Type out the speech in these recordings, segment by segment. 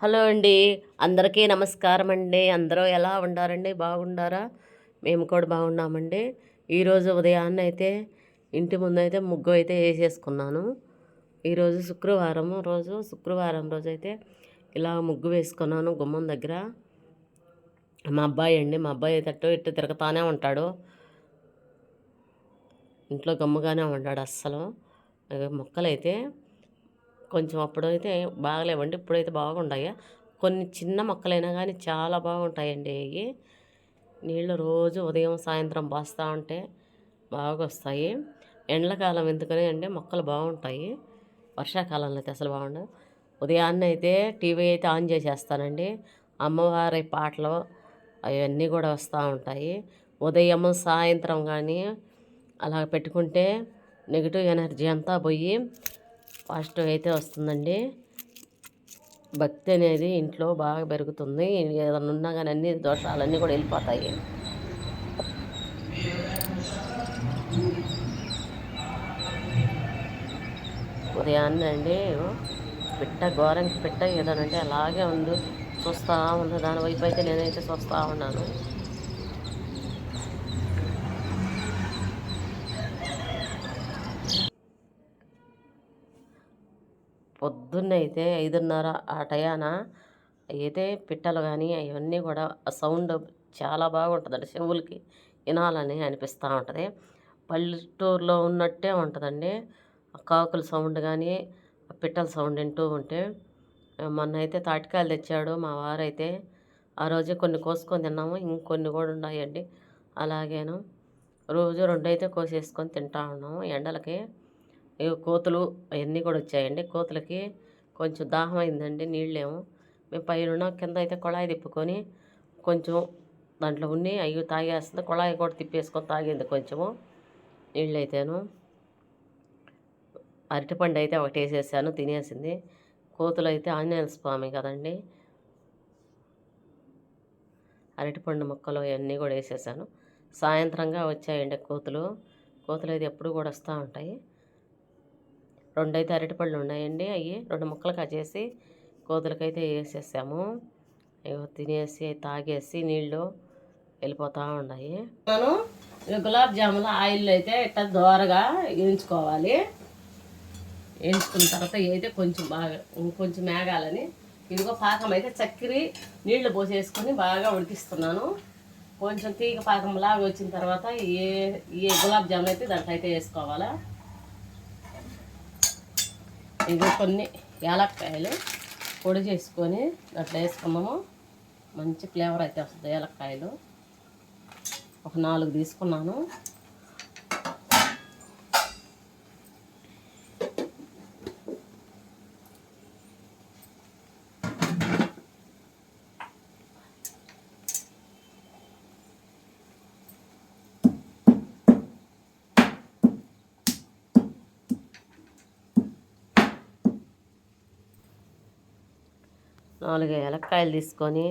Hello అండి. అందరికీ నమస్కారం అండి. అందరూ ఎలా ఉండారండి? బాగుండారా? మేము కూడా బాగున్నామండి. ఈరోజు ఉదయాన్నే అయితే ఇంటి ముందు అయితే ముగ్గు అయితే వేసేసుకున్నాను. ఈరోజు శుక్రవారం రోజు శుక్రవారం రోజు అయితే ఇలా ముగ్గు వేసుకున్నాను గుమ్మం దగ్గర. మా అబ్బాయి అండి మా అబ్బాయి అయితే ఇట్టు ఇటు తిరుగుతానే ఉంటాడు. ఇంట్లో గమ్ముగానే ఉంటాడు అస్సలు. మొక్కలైతే కొంచెం అప్పుడైతే బాగలేవండి. ఇప్పుడైతే బాగుంటాయి కొన్ని చిన్న మొక్కలైనా కానీ చాలా బాగుంటాయండి అవి నీళ్ళు రోజు ఉదయం సాయంత్రం పోస్తూ ఉంటే బాగా వస్తాయి ఎండలకాలం ఎందుకని అంటే మొక్కలు బాగుంటాయి. వర్షాకాలంలో అయితే అసలు బాగుండవు. ఉదయాన్నే అయితే టీవీ అయితే ఆన్ చేసేస్తానండి. అమ్మవారి పాటలు అవన్నీ కూడా వస్తూ ఉంటాయి. ఉదయం సాయంత్రం కానీ అలా పెట్టుకుంటే నెగిటివ్ ఎనర్జీ అంతా పోయి పాజిటివ్ అయితే వస్తుందండి. భక్తి అనేది ఇంట్లో బాగా పెరుగుతుంది. ఏదన్నా ఉన్నా కానీ అన్ని దోషాలన్నీ కూడా వెళ్ళిపోతాయి. ఉదయాన్నే అండి పిట్ట ఘోరంకి పిట్ట ఏదనంటే అలాగే ఉంది చూస్తూ ఉంది దాని వైపు అయితే నేనైతే చూస్తూ ఉన్నాను. పొద్దున్నైతే ఐదున్నర ఆ టయాన అయితే పిట్టలు కానీ అవన్నీ కూడా సౌండ్ చాలా బాగుంటుందండి చెవులకి వినాలని అనిపిస్తూ ఉంటుంది. పల్లెటూరులో ఉన్నట్టే ఉంటుందండి. కాకుల సౌండ్ కానీ పిట్టల సౌండ్ వింటూ ఉంటే మొన్న అయితే తాటికాయలు తెచ్చాడు మా వారైతే. ఆ రోజే కొన్ని కోసుకొని తిన్నాము ఇంకొన్ని కూడా ఉన్నాయండి. అలాగేను రోజు రెండైతే కోసేసుకొని తింటా ఉన్నాము ఎండలకి. కోతులు అవన్నీ కూడా వచ్చాయండి. కోతులకి కొంచెం దాహం అయిందండి నీళ్ళేమో. మేము పైన కింద అయితే కొళాయి తిప్పుకొని కొంచెం దాంట్లో ఉన్ని అవి తాగేస్తుంది. కొళాయి కూడా తిప్పేసుకొని తాగింది కొంచెము నీళ్ళు అయితేను అరటిపండు అయితే ఒకటి వేసేసాను తినేసింది. కోతులు అయితే ఆంజనేయ స్వామి కదండి. అరటిపండు మొక్కలు అవన్నీ కూడా వేసేసాను. సాయంత్రంగా వచ్చాయండి కోతులు. కోతులు అయితే ఎప్పుడు కూడా వస్తూ ఉంటాయి. రెండు అరటిపళ్ళు ఉన్నాయండి. అవి రెండు ముక్కలు కచేసి కోతులకైతే వేసేసాము. తినేసి తాగేసి నీళ్ళు వెళ్ళిపోతూ ఉన్నాయి. నేను గులాబ్ జాములు ఆయిల్ అయితే ఇట్లా దోరగా వేయించుకోవాలి. వేయించుకున్న తర్వాత అయితే కొంచెం బాగా కొంచెం మేగాలని. ఇదిగో పాకం అయితే చక్కెర నీళ్ళు పోసేసుకొని బాగా ఉడికిస్తున్నాను. కొంచెం తీగ పాకం లాగా వచ్చిన తర్వాత ఏ ఏ గులాబ్ జాములు అయితే దాంట్లో అయితే వేసుకోవాలా. ఇది కొన్ని ఏలక్కాయలు పొడి చేసుకొని అట్లా వేసుకున్నాము. మంచి ఫ్లేవర్ అయితే వస్తుంది ఏలక్కాయలు ఒక నాలుగు తీసుకున్నాను. నాలుగు ఏలక్కాయలు తీసుకొని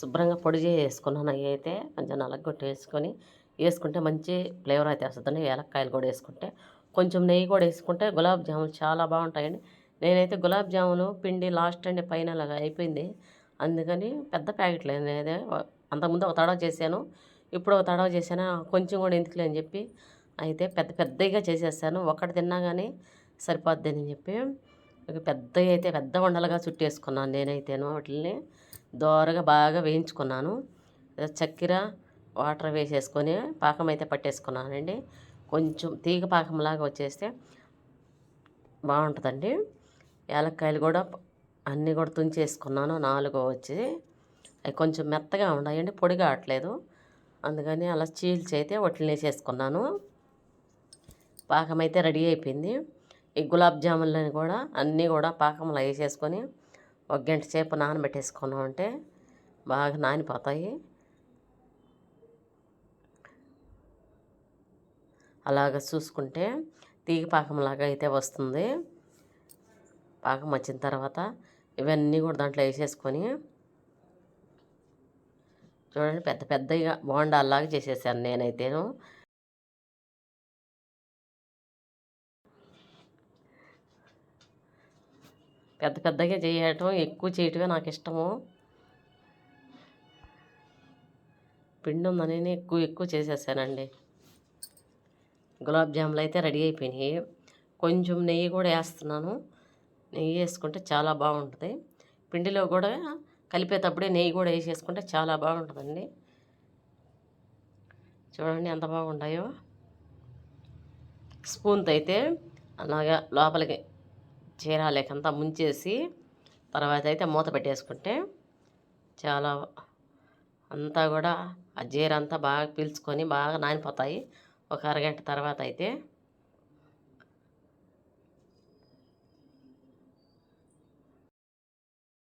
శుభ్రంగా పొడి చేసుకున్నాను. అవి అయితే కొంచెం నలగొట్టి వేసుకొని వేసుకుంటే మంచి ఫ్లేవర్ అయితే వస్తుందండి. ఏలక్కాయలు కూడా వేసుకుంటే కొంచెం నెయ్యి కూడా వేసుకుంటే గులాబ్ జాములు చాలా బాగుంటాయండి. నేనైతే గులాబ్ జాములు పిండి లాస్ట్ అండి పైన అలాగా అయిపోయింది. అందుకని పెద్ద ప్యాకెట్లు అనేది అంతకుముందు ఒక తడవ చేశాను. ఇప్పుడు ఒక తడవ చేశాను. కొంచెం కూడా ఎందుకులే అని చెప్పి అయితే పెద్ద పెద్దగా చేసేసాను ఒకటి తిన్నా కానీ సరిపోద్ది అని చెప్పి పెద్ద అయితే పెద్ద ఉండలుగా చుట్టేసుకున్నాను నేనైతేను వాటిని దోరగా బాగా వేయించుకున్నాను. చక్కెర వాటర్ వేసేసుకొని పాకం అయితే పట్టేసుకున్నానండి. కొంచెం తీగ పాకంలాగా వచ్చేస్తే బాగుంటుందండి. యాలక్కాయలు కూడా అన్నీ కూడా తుంచేసుకున్నాను. నాలుగు వచ్చి అవి కొంచెం మెత్తగా ఉన్నాయండి పొడి కావట్లేదు. అందుకని అలా చీల్చి అయితే వాటిని వేసేసుకున్నాను. పాకం అయితే రెడీ అయిపోయింది. ఈ గులాబ్ జాములని కూడా అన్నీ కూడా పాకంలో వేసేసుకొని ఒక గంట సేపు నానబెట్టేసుకున్నాం అంటే బాగా నానిపోతాయి. అలాగ చూసుకుంటే తీగ పాకంలాగా అయితే వస్తుంది. పాకం వచ్చిన తర్వాత ఇవన్నీ కూడా దాంట్లో వేసేసుకొని చూడండి పెద్ద పెద్దగా బోండాల్లాగా చేసేసాను నేనైతేను. పెద్ద పెద్దగా చేయటం ఎక్కువ చేయటమే నాకు ఇష్టము. పిండి ఉందని ఎక్కువ ఎక్కువ చేసేసానండి గులాబ్ జాములు అయితే రెడీ అయిపోయినాయి. కొంచెం నెయ్యి కూడా వేస్తున్నాను. నెయ్యి వేసుకుంటే చాలా బాగుంటుంది. పిండిలో కూడా కలిపేటప్పుడే నెయ్యి కూడా వేసేసుకుంటే చాలా బాగుంటుందండి. చూడండి ఎంత బాగుంటాయో. స్పూన్తో అయితే అలాగా లోపలికి చీరాలేకంతా ముంచేసి తర్వాత అయితే మూత పెట్టేసుకుంటే చాలా అంతా కూడా ఆ జీర అంతా బాగా పీల్చుకొని బాగా నానిపోతాయి. ఒక అరగంట తర్వాత అయితే